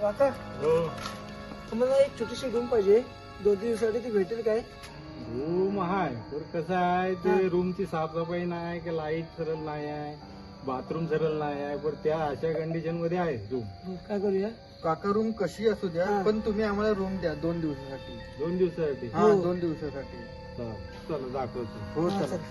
काका हो. मला एक छोटीशी रूम पाहिजे. दोन तीन दिवसासाठी ती भेटेल काय? रूम हाय तर कसं आहे ते रूमची साफसफाई नाही आहे की लाइट सरळ नाही आहे बाथरूम सरळ नाही आहे पण त्या अशा कंडिशनमध्ये आहे रूम काय करूया? काका रूम कशी असू द्या हा. पण तुम्ही आम्हाला रूम द्या दोन दिवसासाठी. दोन दिवसासाठी? हा हो. दोन दिवसासाठी. चला चला दाखवतो. हो हा, चला चल.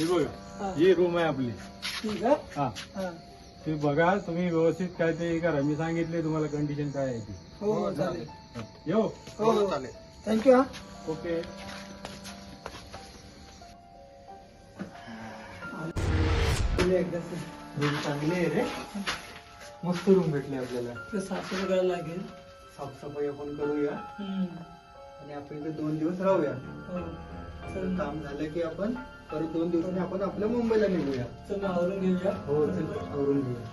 हे बघा हा. ही रूम आहे आपली. ठीक आहे हा. हा. ते बघा तुम्ही व्यवस्थित काय ते करा. मी सांगितले तुम्हाला कंडिशन काय आहे ती. हो हो चालेल. येऊ. हो हो चालेल. थँक्यू हा. ओके एकदा. रूम चांगली आहे रे. मस्त रूम भेटले आपल्याला. ते साफसफाई करायला लागेल. साफसफाई आपण करूया. हम्म. आणि आपण इथे दोन दिवस राहूया. हो. काम झालं की आपण परत दोन दिवसांनी आपण आपल्या मुंबईला निघूया. चल आवरून घेऊया. हो चल आवरून घेऊया.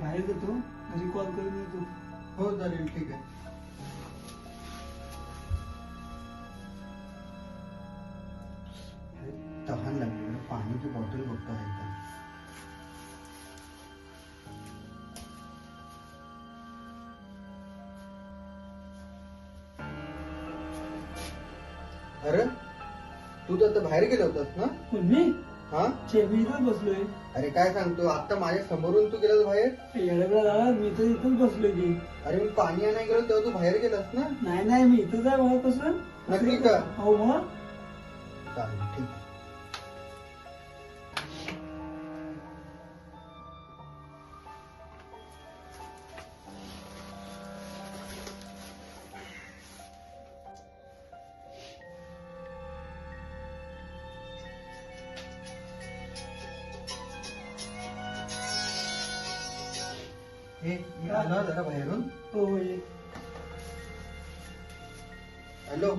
बाहेर जातो घरी कॉल करून येतो हो चालेल ठीक आहे. अरे तू तर आता बाहेर गेला होतास ना? मी? हा? इथंच बसलोय. अरे काय सांगतो आता माझ्या समोरून तू गेलास बाहेर? मी तर इथंच बसलोय की. अरे मी पाणी आणायला गेलो तेव्हा तू बाहेर गेलास ना? नाही नाही मी इथंच आहे मला कसं नक्की का? हो मग? चालेल ठीक आहे. हे मी आलो जरा बाहेरून. हो ये हॅलो.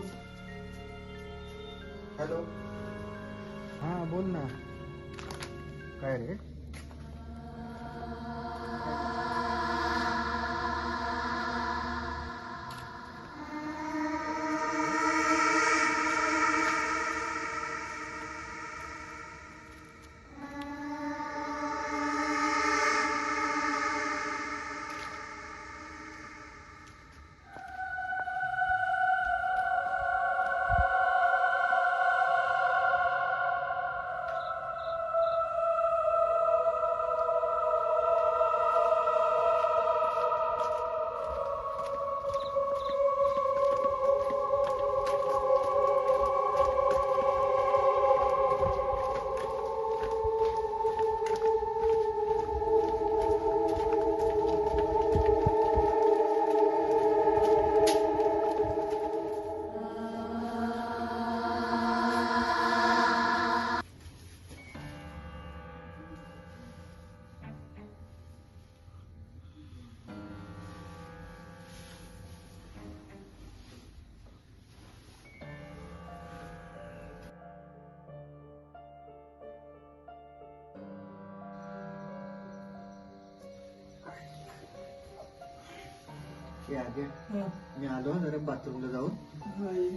हे आगे हा, मी आलो जरा बाथरूमला जाऊन हा, ये.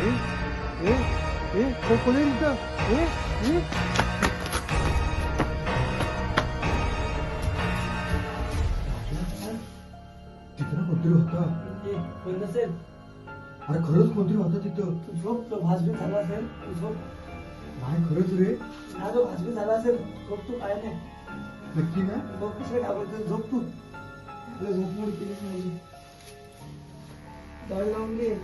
ए ए ए को- कोण आहे इथं? ए ए तिकडं कोणतरी होतं ये, कोण नसेल अरे खरंच कोणतरी होतं तिथं. तू झोप तुला भासबी झाला असेल. तू झोप. नाही खरंच रे. ना तो भासबी झाला असेल झोप तू काय नाही. नक्की ना? झोप कसं घाबरतो? झोप तू. तुला झोप मोड केलीच नाही. दवाई लावून घे.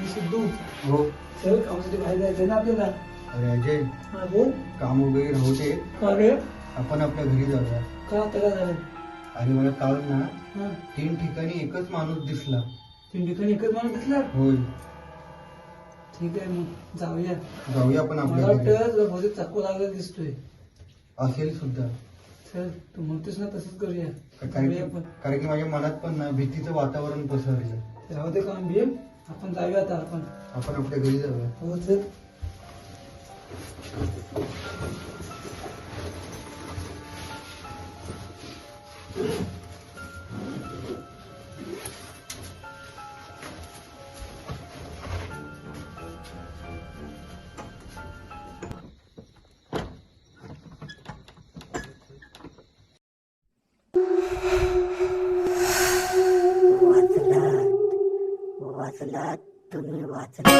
मी सिद्धू. हो. चल कामासाठी बाहेर जायचं ना आपल्याला. अरे अजय. हा बोल. काम वगैरे राहू दे. का रे आपण आपल्या घरी जाऊया. का त्याला झालं? आणि मला काल ना हा. तीन ठिकाणी एकच माणूस दिसला. तीन ठिकाणी एकच माणूस दिसला? होय. ठीक आहे मग जाऊया. जाऊया आपण मला आपल्या घरी. वाटतं तुला बहुतेक चाकू लागलेला दिसतोय. असेल सुद्धा. चल तू म्हणतोस ना तसंच करूया. कारण आपण. की कारण की माझ्या मनात पण ना भीतीचं वातावरण पसरलं राहू दे काम भीम आपण जाऊया आता आपण. आपण आपल्या घरी जाऊया. हो चल वाचलात तुम्ही वाचला.